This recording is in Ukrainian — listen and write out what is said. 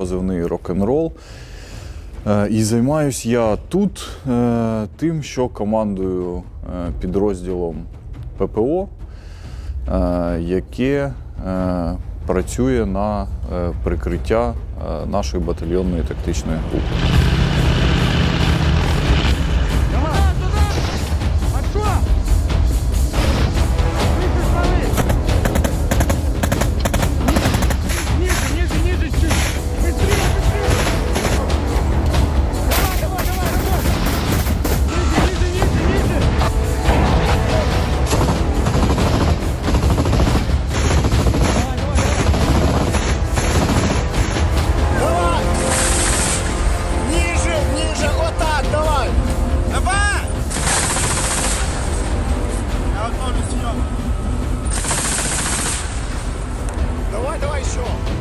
позивний рок-н-рол. Е, І займаюсь я тут е, тим, що командую е, підрозділом ППО, яке працює на прикриття нашої батальйонної тактичної групи. давай еще!